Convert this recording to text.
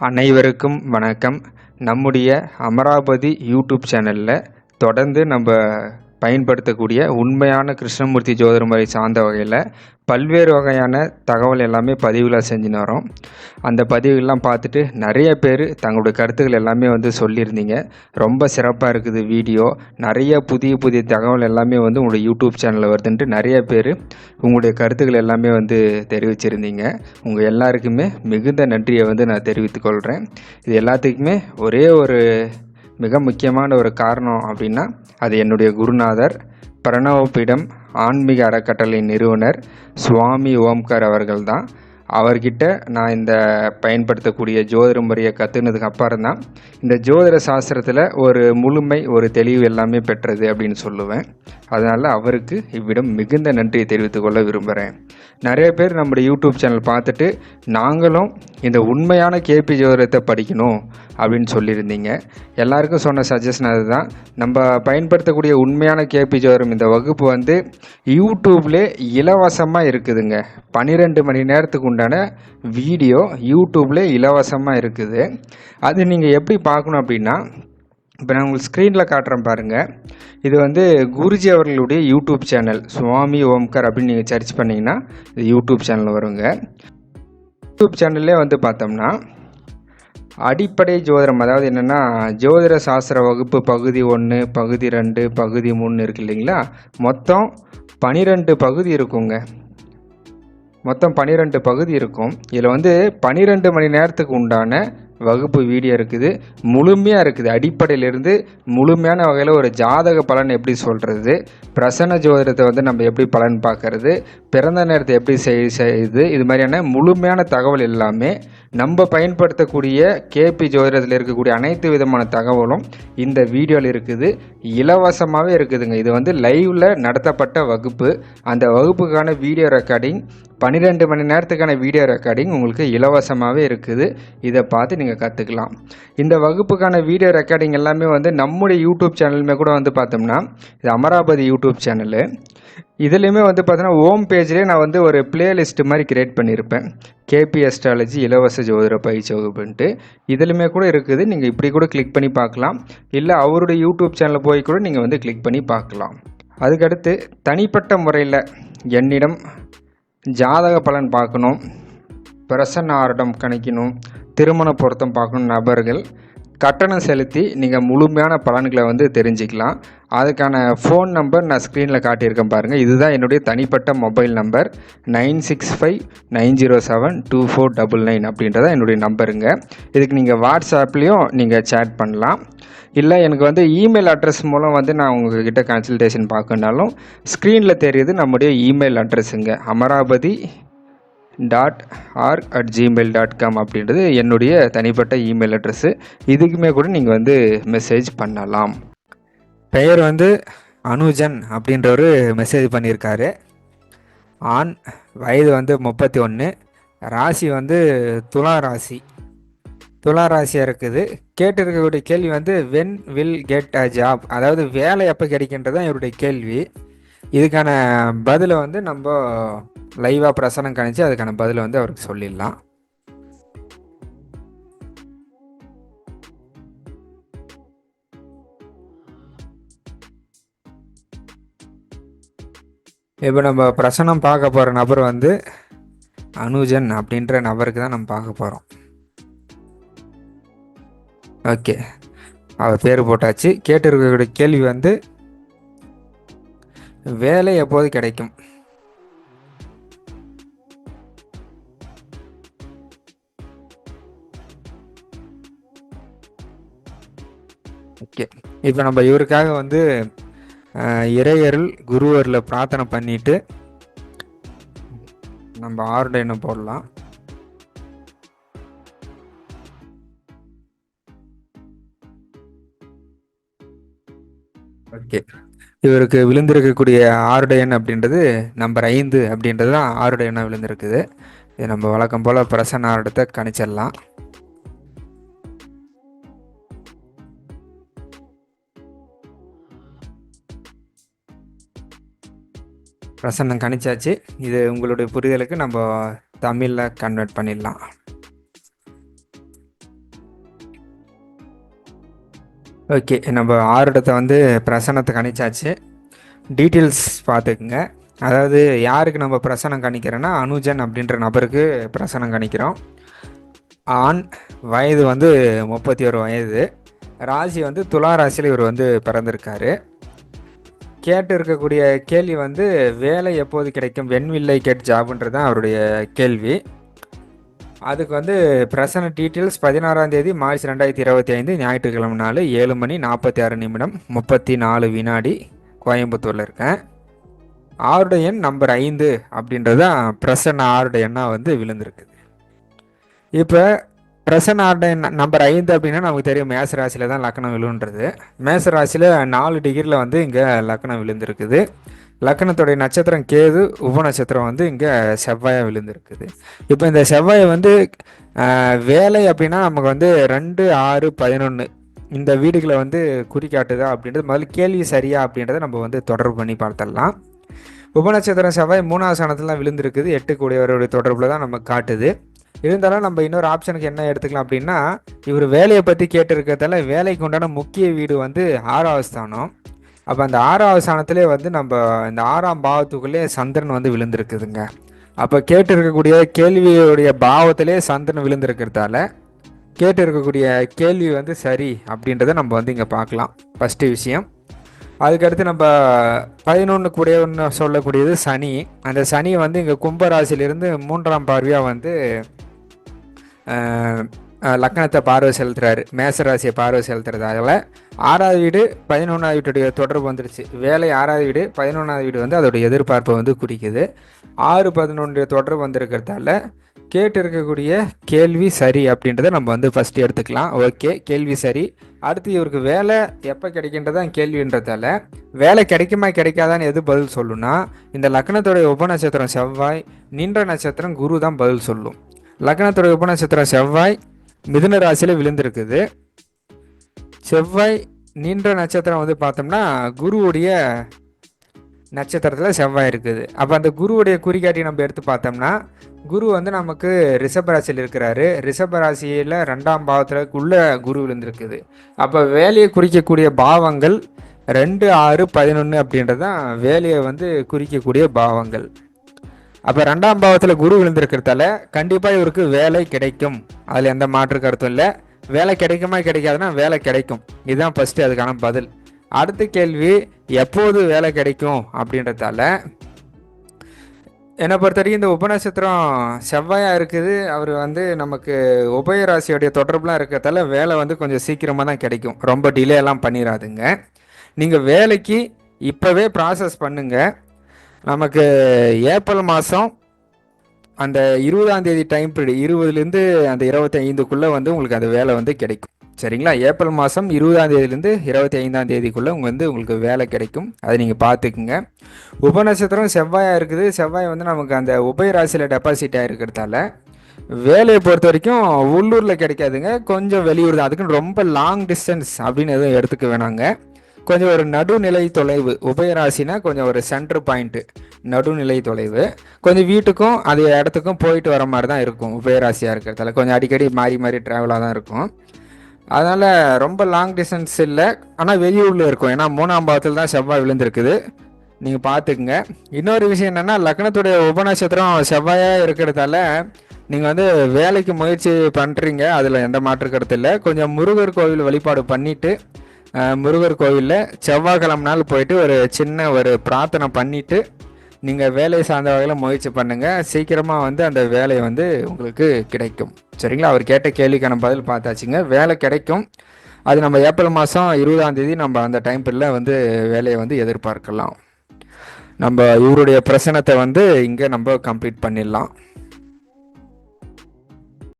அனைவருக்கும் வணக்கம். நம்முடைய அமராவதி யூடியூப் சேனலில் தொடர்ந்து நம்ம பயன்படுத்தக்கூடிய உண்மையான கிருஷ்ணமூர்த்தி ஜோதிட முறை சார்ந்த வகையில் பல்வேறு வகையான தகவல் எல்லாமே பதிவுகளாக செஞ்சுன்னு வரோம். அந்த பதிவுகள்லாம் பார்த்துட்டு நிறைய பேர் தங்களுடைய கருத்துக்கள் எல்லாமே வந்து சொல்லியிருந்தீங்க. ரொம்ப சிறப்பாக இருக்குது வீடியோ. நிறைய புதிய புதிய தகவல் எல்லாமே வந்து உங்களுடைய யூடியூப் சேனலில் வருதுன்ட்டு நிறைய பேர் உங்களுடைய கருத்துக்கள் எல்லாமே வந்து தெரிவிச்சிருந்தீங்க. உங்கள் எல்லாருக்குமே மிகுந்த நன்றியை வந்து நான் தெரிவித்துக்கொள்கிறேன் இது எல்லாத்துக்குமே ஒரே ஒரு மிக முக்கியமான ஒரு காரணம் அப்படின்னா அது என்னுடைய குருநாதர் பிரணவபீடம் ஆன்மீக அறக்கட்டளை நிறுவனர் சுவாமி ஓம்கார் அவர்கள் தான் அவர்கிட்ட நான் இந்த பயன்படுத்தக்கூடிய ஜோதிட முறையை கற்றுனதுக்கு அப்புறம் தான் இந்த ஜோதிட சாஸ்திரத்தில் ஒரு முழுமை ஒரு தெளிவு எல்லாமே பெற்றது அப்படின்னு சொல்லுவேன். அதனால் அவருக்கு இவ்விடம் மிகுந்த நன்றியை தெரிவித்துக் கொள்ள விரும்புகிறேன் நிறைய பேர் நம்முடைய யூடியூப் சேனல் பார்த்துட்டு நாங்களும் இந்த உண்மையான கேபி ஜோதிடத்தை படிக்கணும் அப்படின்னு சொல்லியிருந்தீங்க. எல்லாருக்கும் சொன்ன சஜஷன் அதுதான். நம்ம பயன்படுத்தக்கூடிய உண்மையான கேபி ஜோதிடம் இந்த வகுப்பு வந்து யூடியூப்லே இலவசமாக இருக்குதுங்க. பன்னிரெண்டு மணி நேரத்துக்கு உண்டான வீடியோ யூடியூப்ல இலவசமாக இருக்குது. அது நீங்கள் எப்படி பார்க்கணும் அப்படின்னா இப்போ நான் உங்களுக்கு ஸ்க்ரீனில் காட்டுறேன் பாருங்கள் இது வந்து குருஜி அவர்களுடைய யூடியூப் சேனல் சுவாமி ஓம்கர் அப்படின்னு நீங்கள் சர்ச் பண்ணிங்கன்னா இது யூடியூப் சேனல் வருங்க. யூடியூப் சேனல்லே வந்து பார்த்தோம்னா அடிப்படை ஜோதிடம் அதாவது என்னென்னா ஜோதிட சாஸ்திர வகுப்பு பகுதி ஒன்று பகுதி ரெண்டு பகுதி மூணு இருக்கு இல்லைங்களா? மொத்தம் பனிரெண்டு பகுதி இருக்குங்க. மொத்தம் பன்னிரெண்டு பகுதி இருக்கும். இதில் வந்து பன்னிரெண்டு மணி நேரத்துக்கு உண்டான வகுப்பு வீடியோ இருக்குது. முழுமையாக இருக்குது. அடிப்படையிலிருந்து முழுமையான வகையில் ஒரு ஜாதக பலன் எப்படி சொல்கிறது பிரசன்ன ஜோதிடத்தை வந்து நம்ம எப்படி பலன் பார்க்கறது? பிறந்த நேரத்தை எப்படி செய் செய்யுது இது மாதிரியான முழுமையான தகவல் எல்லாமே நம்ம பயன்படுத்தக்கூடிய கேபி ஜோதிடத்தில் இருக்கக்கூடிய அனைத்து விதமான தகவலும் இந்த வீடியோவில் இருக்குது. இலவசமாகவே இருக்குதுங்க. இது வந்து லைவில் நடத்தப்பட்ட வகுப்பு. அந்த வகுப்புக்கான வீடியோ ரெக்கார்டிங் பன்னிரெண்டு மணி நேரத்துக்கான வீடியோ ரெக்கார்டிங் உங்களுக்கு இலவசமாகவே இருக்குது. இதை பார்த்து நீங்கள் கற்றுக்கலாம் இந்த வகுப்புக்கான வீடியோ ரெக்கார்டிங் எல்லாமே வந்து நம்முடைய யூடியூப் சேனலுமே கூட வந்து பார்த்தோம்னா இது அமராவதி யூடியூப் சேனலு இதுலேயுமே வந்து பார்த்தீங்கன்னா ஹோம் பேஜ்லேயே நான் வந்து ஒரு பிளேலிஸ்ட் மாதிரி கிரியேட் பண்ணியிருப்பேன் கேபி அஸ்ட்ராலஜி இலவச ஜோதிட பயிற்சி வகுப்புன்ட்டு. இதுலையுமே கூட இருக்குது. நீங்கள் இப்படி கூட கிளிக் பண்ணி பார்க்கலாம். இல்லை அவருடைய யூடியூப் சேனலில் போய் கூட நீங்கள் வந்து கிளிக் பண்ணி பார்க்கலாம். அதுக்கடுத்து தனிப்பட்ட முறையில் என்னிடம் ஜாதக பலன் பார்க்கணும். பிரசன்ன ஆர்டம் கணிக்கணும். திருமண பொருத்தம் பார்க்கணும் நபர்கள். கட்டணம் செலுத்தி நீங்கள் முழுமையான பலன்களை வந்து தெரிஞ்சுக்கலாம். அதுக்கான ஃபோன் நம்பர் நான் ஸ்க்ரீனில் காட்டியிருக்கேன் பாருங்கள் இதுதான் என்னுடைய தனிப்பட்ட mobile number nine six five nine zero seven two four double nine அப்படின்றத என்னுடைய நம்பருங்க இதுக்கு நீங்கள் வாட்ஸ்அப்லேயும் நீங்கள் சேட் பண்ணலாம். இல்லை எனக்கு வந்து இமெயில் அட்ரஸ் மூலம் வந்து நான் உங்ககிட்ட கன்சல்டேஷன் பார்க்கணுனாலும் ஸ்க்ரீனில் தெரியுது நம்முடைய email அட்ரஸுங்க Amaravathi dot R at Gmail dot com அப்படின்றது என்னுடைய தனிப்பட்ட இமெயில் அட்ரஸ்ஸு இதுக்குமே கூட நீங்கள் வந்து மெசேஜ் பண்ணலாம். பெயர் வந்து அனுஜன் அப்படின்றவர் மெசேஜ் பண்ணியிருக்காரு. ஆண் வயது வந்து முப்பத்தி ஒன்று ராசி வந்து துலா ராசி. துலா ராசியாக இருக்குது. கேட்டிருக்கக்கூடிய கேள்வி வந்து when will get a job அதாவது வேலை எப்போ கிடைக்கின்றது தான் இவருடைய கேள்வி. இதுக்கான பதிலை வந்து நம்ம லைவாக பிரசனம் கணிச்சு அதுக்கான பதிலை வந்து அவருக்கு சொல்லிடலாம். இப்போ நம்ம பிரசனம் பார்க்க போகிற நபர் வந்து அனுஜன் அப்படின்ற நபருக்கு தான் நம்ம பார்க்க போகிறோம் ஓகே. அவர் பேர் போட்டாச்சு. கேட்டிருக்கக்கூடிய கேள்வி வந்து வேலை எப்போது கிடைக்கும்? ஓகே. இப்போ நம்ம இவருக்காக வந்து இறையருள் குருவரில் பிரார்த்தனை பண்ணிட்டு நம்ம ஆர்டர் போடலாம். ஓகே. இவருக்கு விழுந்திருக்கக்கூடிய ஆருடையன் அப்படின்றது நம்பர் ஐந்து அப்படின்றது தான் ஆருடையனாக விழுந்திருக்குது. இது நம்ம வழக்கம் போல் பிரசன்ன ஆருடத்தை கணிச்சிடலாம். பிரசன்னம் கணிச்சாச்சு. இது உங்களுடைய புரிதலுக்கு நம்ம தமிழில் கன்வெர்ட் பண்ணிடலாம். ஓகே நம்ம ஆருடத்தை வந்து பிரசனத்தை கணிச்சாச்சு. டீட்டெயில்ஸ் பார்த்துக்குங்க. அதாவது யாருக்கு நம்ம பிரசனம் கணிக்கிறோன்னா அனுஜன் அப்படின்ற நபருக்கு பிரசனம் கணிக்கிறோம். ஆண் வயது வந்து முப்பத்தி ஒரு வயது. ராசி வந்து துலா ராசியில் இவர் வந்து பிறந்திருக்காரு. கேட்டு இருக்கக்கூடிய கேள்வி வந்து வேலை எப்போது கிடைக்கும்? வெண்வில்லை கேட் ஜாப்ன்றது தான் அவருடைய கேள்வி. அதுக்கு வந்து பிரசன்ட் டீட்டெயில்ஸ் பதினாறாம் தேதி மார்ச் ரெண்டாயிரத்தி இருபத்தி ஐந்து ஞாயிற்றுக்கிழமை நாள் ஏழு மணி நாற்பத்தி ஆறு நிமிடம் முப்பத்தி நாலு வினாடி கோயம்புத்தூரில் இருக்கேன். ஆருடைய எண் நம்பர் ஐந்து அப்படின்றது தான் பிரசன்ன ஆருடைய எண்ணாக வந்து விழுந்திருக்குது. இப்போ பிரசன் ஆர்டர் நம்பர் ஐந்து அப்படின்னா நமக்கு தெரியும். மேச ராசியில் தான் லக்கணம் விழுன்றது. மேச ராசியில் நாலு டிகிரியில் வந்து இங்கே லக்கணம் விழுந்திருக்குது. லக்கணத்துடைய நட்சத்திரம் கேது உப நட்சத்திரம் வந்து இங்கே செவ்வாயாக விழுந்திருக்குது. இப்போ இந்த செவ்வாய் வந்து வேலை அப்படின்னா நமக்கு வந்து ரெண்டு ஆறு பதினொன்று இந்த வீடுகளை வந்து குறிக்காட்டுதா அப்படின்றது முதல்ல கேள்வி சரியா அப்படின்றத நம்ம வந்து தொடர்பு பண்ணி பார்த்துடலாம். உபநட்சத்திரம் செவ்வாய் மூணாவது ஸ்தானத்துலாம் விழுந்திருக்குது. எட்டு கூடியவருடைய தொடர்பில் தான் நமக்கு காட்டுது. இருந்தாலும் நம்ம இன்னொரு ஆப்ஷனுக்கு என்ன எடுத்துக்கலாம் அப்படின்னா இவர் வேலையை பற்றி கேட்டிருக்கிறதால வேலைக்கு உண்டான முக்கிய வீடு வந்து ஆறாவது ஸ்தானம். அப்போ அந்த ஆறாவது ஸ்தானத்திலே வந்து நம்ம இந்த ஆறாம் பாவத்துக்குள்ளே சந்திரன் வந்து விழுந்திருக்குதுங்க. அப்போ கேட்டு இருக்கக்கூடிய கேள்வியுடைய பாவத்திலே சந்திரன் விழுந்திருக்கிறதால கேட்டு இருக்கக்கூடிய கேள்வி வந்து சரி அப்படின்றத நம்ம வந்து இங்கே பார்க்கலாம். ஃபஸ்ட்டு விஷயம். அதுக்கடுத்து நம்ம பதினொன்று கூடியவன்னு சொல்லக்கூடியது சனி. அந்த சனி வந்து இங்கே கும்பராசிலிருந்து மூன்றாம் பார்வையாக வந்து லக்கணத்தை பார்வை செலுத்துறாரு. மேசராசியை பார்வை செலுத்துறதால ஆறாவது வீடு பதினொன்றாவது வீட்டுடைய தொடர்பு வந்துருச்சு. வேலை ஆறாவது வீடு பதினொன்றாவது வீடு வந்து அதோடைய எதிர்பார்ப்பை வந்து குறிக்குது. ஆறு பதினொன்று தொடர்பு வந்திருக்கிறதால கேட்டு இருக்கக்கூடிய கேள்வி சரி அப்படின்றத நம்ம வந்து ஃபஸ்ட்டு எடுத்துக்கலாம். ஓகே கேள்வி சரி. அடுத்து இவருக்கு வேலை எப்போ கிடைக்கின்றதான் கேள்வின்றதால வேலை கிடைக்குமா கிடைக்காதான்னு எது பதில் சொல்லுன்னா இந்த லக்னத்துடைய உப நட்சத்திரம் செவ்வாய் நின்ற நட்சத்திரம் குரு தான் பதில் சொல்லும். லக்னத்துடைய உப நட்சத்திரம் செவ்வாய் மிதுன ராசியில் விழுந்திருக்குது. செவ்வாய் நீண்ட நட்சத்திரம் வந்து பார்த்தோம்னா குருவுடைய நட்சத்திரத்தில் செவ்வாய் இருக்குது. அப்போ அந்த குருவுடைய குறிகாட்டி நம்ம எடுத்து பார்த்தோம்னா குரு வந்து நமக்கு ரிஷபராசியில் இருக்கிறாரு. ரிஷபராசியில் ரெண்டாம் பாவத்தில் குரு விழுந்திருக்குது. அப்போ வேலையை குறிக்கக்கூடிய பாவங்கள் ரெண்டு ஆறு பதினொன்று அப்படின்றது தான் வேலையை வந்து குறிக்கக்கூடிய பாவங்கள். அப்போ ரெண்டாம் பாவத்தில் குரு விழுந்திருக்கிறதால கண்டிப்பாக இவருக்கு வேலை கிடைக்கும். அதில் எந்த மாற்று கருத்தும் இல்லை. வேலை கிடைக்குமா கிடைக்காதுன்னா வேலை கிடைக்கும். இதுதான் ஃபஸ்ட்டு அதுக்கான பதில். அடுத்த கேள்வி எப்போது வேலை கிடைக்கும் அப்படின்றதால என்னை பொறுத்த வரைக்கும் இந்த உபநட்சத்திரம் செவ்வாயாக இருக்குது. அவர் வந்து நமக்கு உபயராசியோடைய தொடர்புலாம் இருக்கிறதால வேலை வந்து கொஞ்சம் சீக்கிரமாக தான் கிடைக்கும். ரொம்ப டிலே எல்லாம் பண்ணிடாதுங்க நீங்கள் வேலைக்கு இப்போவே ப்ராசஸ் பண்ணுங்கள் நமக்கு ஏப்ரல் மாதம் அந்த இருபதாம் தேதி டைம் பீரியட் இருபதுலேருந்து அந்த இருபத்தி ஐந்துக்குள்ளே வந்து உங்களுக்கு அந்த வேலை வந்து கிடைக்கும். சரிங்களா? ஏப்ரல் மாதம் இருபதாம் தேதியிலேருந்து இருபத்தி ஐந்தாம் தேதிக்குள்ளே உங்கள் வந்து உங்களுக்கு வேலை கிடைக்கும். அதை நீங்கள் பார்த்துக்குங்க. உபநட்சத்திரம் செவ்வாயாக இருக்குது. செவ்வாய் வந்து நமக்கு அந்த உபயராசியில் டெபாசிட் ஆகிருக்கிறதால வேலையை பொறுத்த வரைக்கும் உள்ளூரில் கிடைக்காதுங்க. கொஞ்சம் வெளியூர் தான். அதுக்குன்னு ரொம்ப லாங் டிஸ்டன்ஸ் அப்படின்னு எதுவும் எடுத்துக்க வேணாங்க. கொஞ்சம் ஒரு நடுநிலை தொலைவு உபயராசினா கொஞ்சம் ஒரு சென்டர் பாயிண்ட்டு நடுநிலை தொலைவு. கொஞ்சம் வீட்டுக்கும் அது இடத்துக்கும் போயிட்டு வர மாதிரி தான் இருக்கும் உபயராசியாக இருக்கிறதால. கொஞ்சம் அடிக்கடி மாறி மாறி ட்ராவலாக தான் இருக்கும். அதனால் ரொம்ப லாங் டிஸ்டன்ஸ் இல்லை. ஆனால் வெளியூரில் இருக்கும். ஏன்னா மூணாம் பாவத்தில் தான் செவ்வாய் விழுந்திருக்குது. நீங்கள் பார்த்துக்குங்க இன்னொரு விஷயம் என்னென்னா லக்னத்துடைய உபநட்சத்திரம் செவ்வாயாக இருக்கிறதால நீங்கள் வந்து வேலைக்கு முயற்சி பண்ணுறீங்க அதில் எந்த மாற்று கருத்து இல்லை. கொஞ்சம் முருகர் கோவில் வழிபாடு பண்ணிவிட்டு முருகர் கோவிலில் செவ்வாய்க்கிழமை நாள் போயிட்டு ஒரு சின்ன ஒரு பிரார்த்தனை பண்ணிவிட்டு நீங்கள் வேலை சார்ந்த வகையில் முயற்சி பண்ணுங்கள் சீக்கிரமாக வந்து அந்த வேலையை வந்து உங்களுக்கு கிடைக்கும். சரிங்களா? அவர் கேட்ட கேள்விக்கான பதில் பார்த்தாச்சுங்க. வேலை கிடைக்கும். அது நம்ம ஏப்ரல் மாதம் இருபதாம் தேதி நம்ம அந்த டைம் பீரியடில் வந்து வேலையை வந்து எதிர்பார்க்கலாம். நம்ம இவருடைய பிரச்சனத்தை வந்து இங்கே நம்ம கம்ப்ளீட் பண்ணிடலாம்.